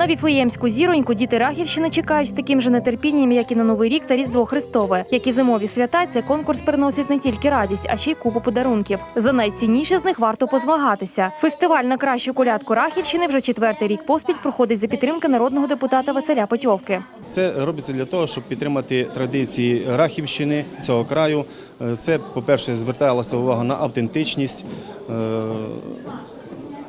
На віфлеємську зіроньку діти Рахівщини чекають з таким же нетерпінням, як і на Новий рік та Різдво Христове. Як і зимові свята, цей конкурс приносить не тільки радість, а ще й купу подарунків. За найцінніше з них варто позмагатися. Фестиваль на кращу колядку Рахівщини вже четвертий рік поспіль проходить за підтримки народного депутата Василя Потьовки. Це робиться для того, щоб підтримати традиції Рахівщини цього краю. Е, Це, по-перше, зверталася увага на автентичність е,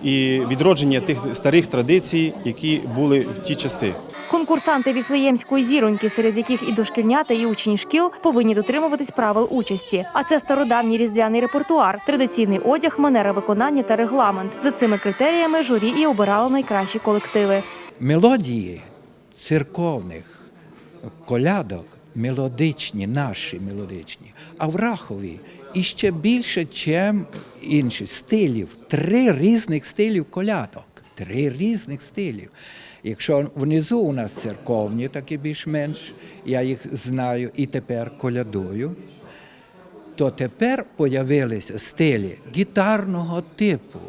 і відродження тих старих традицій, які були в ті часи. Конкурсанти віфлеємської зіроньки, серед яких і дошкільнята, і учні шкіл, повинні дотримуватись правил участі. А це стародавній різдвяний репертуар, традиційний одяг, манера виконання та регламент. За цими критеріями журі і обирало найкращі колективи. мелодії церковних колядок мелодичні, наші мелодичні, а в Рахові іще більше, чим інші стилів. Три різних стилів колядок. Три різних стилів. Якщо внизу у нас церковні, такі більш-менш, я їх знаю і тепер колядую, то тепер появилися стилі гітарного типу.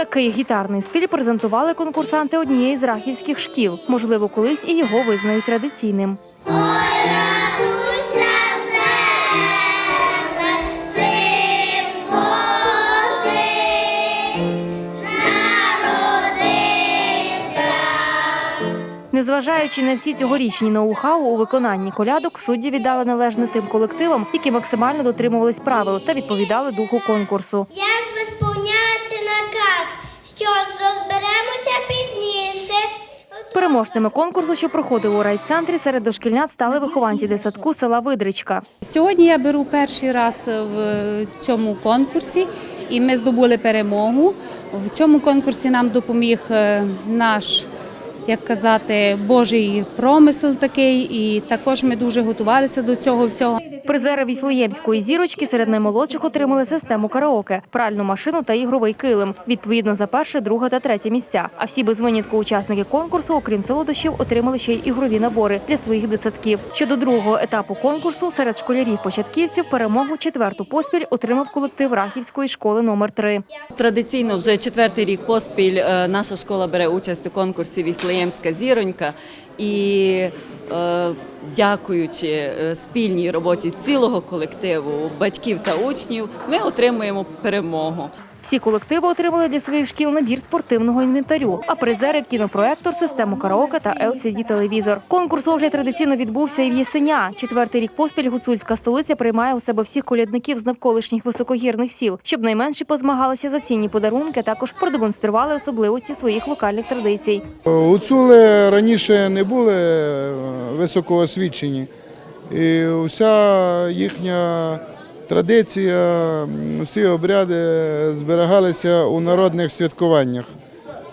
Такий гітарний стиль презентували конкурсанти однієї з рахівських шкіл. Можливо, колись і його визнають традиційним. Незважаючи на всі цьогорічні ноу-хау у виконанні колядок, судді віддали належне тим колективам, які максимально дотримувались правил та відповідали духу конкурсу. Що зберемося пізніше? Переможцями конкурсу, що проходив у райцентрі, серед дошкільнят стали вихованці дитсадку села Видричка. Сьогодні я беру перший раз в цьому конкурсі, і ми здобули перемогу. В цьому конкурсі нам допоміг е, наш, як казати, Божий промисел такий, і також ми дуже готувалися до цього всього. Призери віфлеємської зірочки серед наймолодших отримали систему караоке, пральну машину та ігровий килим. Відповідно за перше, друге та третє місця. А всі без винятку учасники конкурсу, окрім солодощів, отримали ще й ігрові набори для своїх дитсадків. Щодо другого етапу конкурсу серед школярів-початківців перемогу четверту поспіль отримав колектив Рахівської школи номер 3 Традиційно вже четвертий рік поспіль е, наша школа бере участь у конкурсі Віфлеємська зіронька. І е, дякуючи е, спільній роботі цілого колективу батьків та учнів, ми отримуємо перемогу. Всі колективи отримали для своїх шкіл набір спортивного інвентарю, а призери кінопроектор, систему караоке та LCD телевізор. Конкурс огляд традиційно відбувся і в Єсеня. Четвертий рік поспіль гуцульська столиця приймає у себе всіх колядників з навколишніх високогірних сіл, щоб найменші позмагалися за цінні подарунки, також продемонстрували особливості своїх локальних традицій. Гуцули раніше не були е, високоосвічені, і вся їхня традиція, всі обряди зберігалися у народних святкуваннях.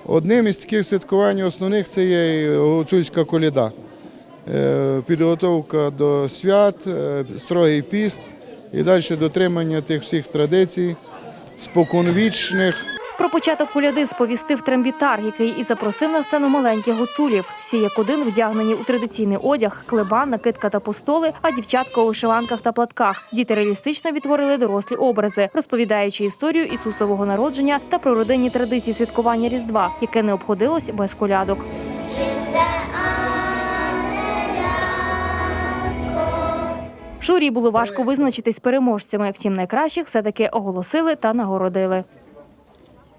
Одним із таких святкувань основних це є гуцульська коліда. Е, Підготовка до свят, е, строгий піст і далі дотримання тих всіх традицій, споконвічних. Про початок коляди сповістив трембітар, який і запросив на сцену маленьких гуцулів. Всі як один вдягнені у традиційний одяг, клебан, накидка та постоли, а дівчатка у вишиванках та платках. Діти реалістично відтворили дорослі образи, розповідаючи історію Ісусового народження та про родинні традиції святкування Різдва, яке не обходилось без колядок. Журі було важко визначитись переможцями. Втім, найкращих все таки оголосили та нагородили.